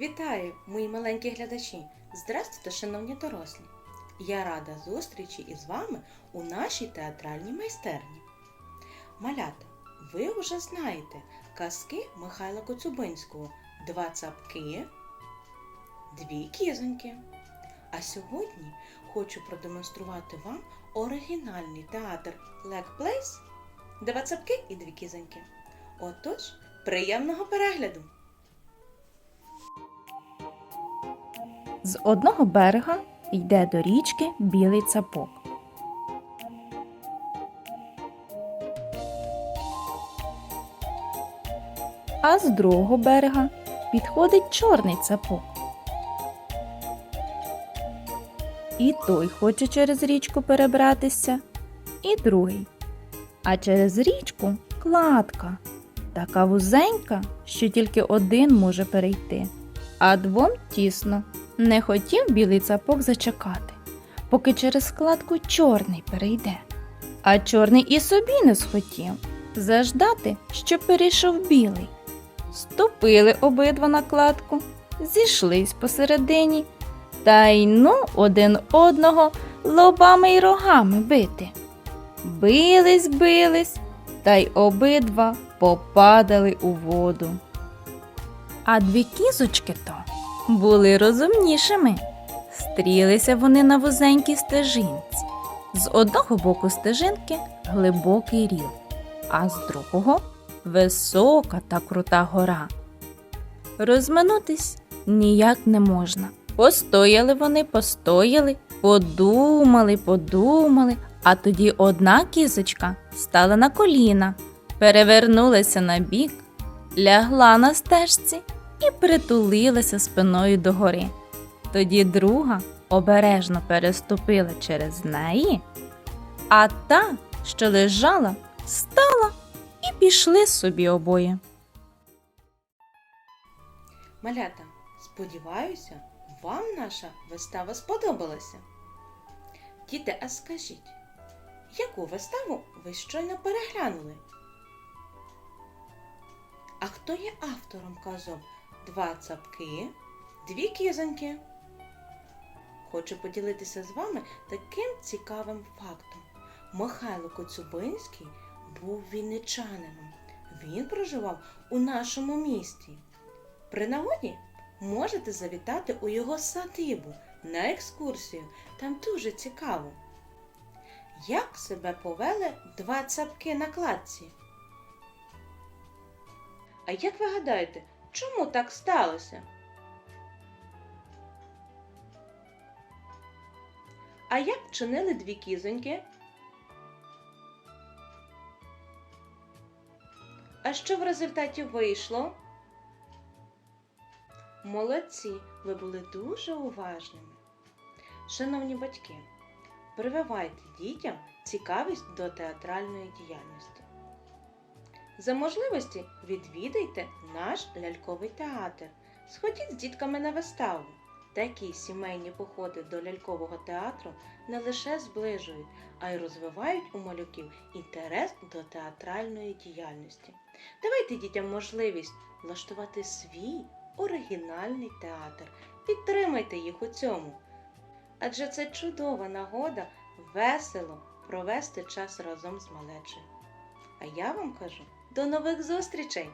Вітаю, мої маленькі глядачі! Здравствуйте, шановні дорослі! Я рада зустрічі із вами у нашій театральній майстерні. Малята, ви вже знаєте казки Михайла Коцюбинського Два цапки, дві кізоньки. А сьогодні хочу продемонструвати вам оригінальний театр Лек Плейс Два цапки і дві кізоньки. Отож, приємного перегляду! З одного берега йде до річки білий цапок. А з другого берега підходить чорний цапок. І той хоче через річку перебратися, і другий. А через річку кладка, така вузенька, що тільки один може перейти, а двом тісно. Не хотів білий цапок зачекати, поки через складку чорний перейде. А чорний і собі не схотів заждати, щоб перейшов білий. Ступили обидва на кладку, зійшлись посередині, та й ну один одного лобами й рогами бити. Бились, бились, та й обидва попадали у воду. А дві кізочки то були розумнішими. Стрілися вони на вузенькій стежинці. З одного боку стежинки глибокий рів, а з другого висока та крута гора. Розминутись ніяк не можна. Постояли вони, постояли, подумали, подумали, а тоді одна кізочка стала на коліна, перевернулася на бік, лягла на стежці і притулилася спиною до гори. Тоді друга обережно переступила через неї, а та, що лежала, стала і пішли собі обоє. Малята, сподіваюся, вам наша вистава сподобалася. Діти, а скажіть, яку виставу ви щойно переглянули? А хто є автором казок Два цапки, дві кізоньки? Хочу поділитися з вами таким цікавим фактом. Михайло Коцюбинський був вінничанином. Він проживав у нашому місті. При нагоді можете завітати у його садибу на екскурсію. Там дуже цікаво. Як себе повели два цапки на кладці? А як ви гадаєте, чому так сталося? А як вчинили дві кізоньки? А що в результаті вийшло? Молодці, ви були дуже уважними. Шановні батьки, прививайте дітям цікавість до театральної діяльності. За можливості відвідайте наш ляльковий театр. Сходіть з дітками на виставу. Такі сімейні походи до лялькового театру не лише зближують, а й розвивають у малюків інтерес до театральної діяльності. Давайте дітям можливість влаштувати свій оригінальний театр. Підтримайте їх у цьому. Адже це чудова нагода весело провести час разом з малечою. А я вам кажу до нових зустрічей!